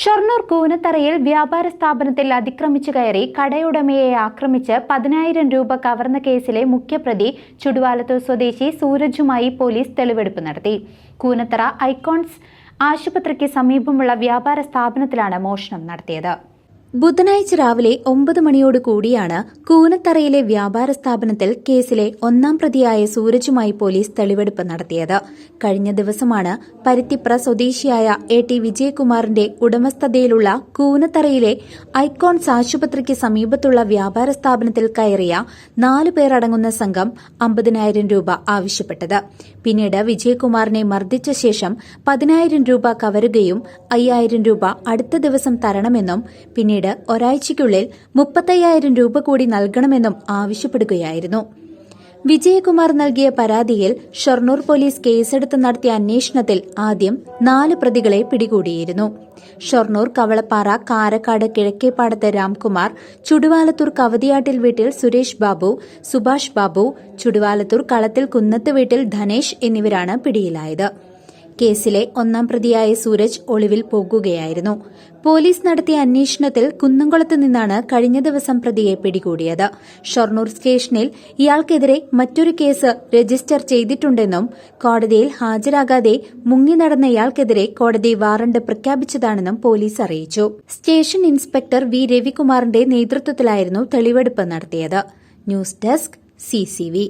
Shoranur കൂനത്തറയിൽ വ്യാപാര സ്ഥാപനത്തിൽ അതിക്രമിച്ചു കയറി കടയുടമയെ ആക്രമിച്ച് പതിനായിരം രൂപ കവർന്ന കേസിലെ മുഖ്യപ്രതി ചുടുവാലത്തൂർ സ്വദേശി സൂരജുമായി പോലീസ് തെളിവെടുപ്പ് നടത്തി. കൂനത്തറ ഐക്കോൺസ് ആശുപത്രിക്ക് സമീപമുള്ള വ്യാപാര സ്ഥാപനത്തിലാണ് മോഷണം നടത്തിയത്. ബുധനാഴ്ച രാവിലെ ഒമ്പത് മണിയോട് കൂടിയാണ് കൂനത്തറയിലെ വ്യാപാര സ്ഥാപനത്തിൽ കേസിലെ ഒന്നാം പ്രതിയായ സൂരജുമായി പോലീസ് തെളിവെടുപ്പ് നടത്തിയത്. കഴിഞ്ഞ ദിവസമാണ് പരുത്തിപ്ര സ്വദേശിയായ എ ടി വിജയകുമാറിന്റെ ഉടമസ്ഥതയിലുള്ള കൂനത്തറയിലെ ഐക്കോൺസ് ആശുപത്രിക്ക് സമീപത്തുള്ള വ്യാപാര സ്ഥാപനത്തിൽ കയറിയ നാലു പേരടങ്ങുന്ന സംഘം അമ്പതിനായിരം രൂപ ആവശ്യപ്പെട്ടത്. പിന്നീട് വിജയകുമാറിനെ മർദ്ദിച്ച ശേഷം പതിനായിരം രൂപ കവരുകയും അയ്യായിരം രൂപ അടുത്ത ദിവസം തരണമെന്നും പിന്നീട് ഒരാഴ്ചയ്ക്കുള്ളിൽ മുപ്പത്തയ്യായിരം രൂപ കൂടി നൽകണമെന്നും ആവശ്യപ്പെടുകയായിരുന്നു. വിജയകുമാർ നൽകിയ പരാതിയിൽ ഷൊർണൂർ പോലീസ് കേസെടുത്ത് നടത്തിയ അന്വേഷണത്തിൽ ആദ്യം നാല് പ്രതികളെ പിടികൂടിയിരുന്നു. ഷൊർണൂർ കവളപ്പാറ കാരക്കാട് കിഴക്കേപ്പാടത്ത് രാംകുമാർ ചുടുവാലത്തൂർ കവതിയാട്ടിൽ വീട്ടിൽ സുരേഷ് ബാബു സുഭാഷ് ബാബു ചുടുവാലത്തൂർ കളത്തിൽ കുന്നത്ത് വീട്ടിൽ ധനേഷ് എന്നിവരാണ് പിടിയിലായത്. കേസിലെ ഒന്നാം പ്രതിയായ സൂരജ് ഒളിവിൽ പോകുകയായിരുന്നു. പോലീസ് നടത്തിയ അന്വേഷണത്തിൽ കുന്നംകുളത്ത് നിന്നാണ് കഴിഞ്ഞ ദിവസം പ്രതിയെ പിടികൂടിയത്. ഷൊർണൂർ സ്റ്റേഷനിൽ ഇയാൾക്കെതിരെ മറ്റൊരു കേസ് രജിസ്റ്റർ ചെയ്തിട്ടുണ്ടെന്നും കോടതിയിൽ ഹാജരാകാതെ മുങ്ങി നടന്ന ഇയാൾക്കെതിരെ കോടതി വാറണ്ട് പ്രഖ്യാപിച്ചതാണെന്നും പോലീസ് അറിയിച്ചു. സ്റ്റേഷൻ ഇൻസ്പെക്ടർ വി രവികുമാറിന്റെ നേതൃത്വത്തിലായിരുന്നു തെളിവെടുപ്പ് നടത്തിയത്. News desk CCV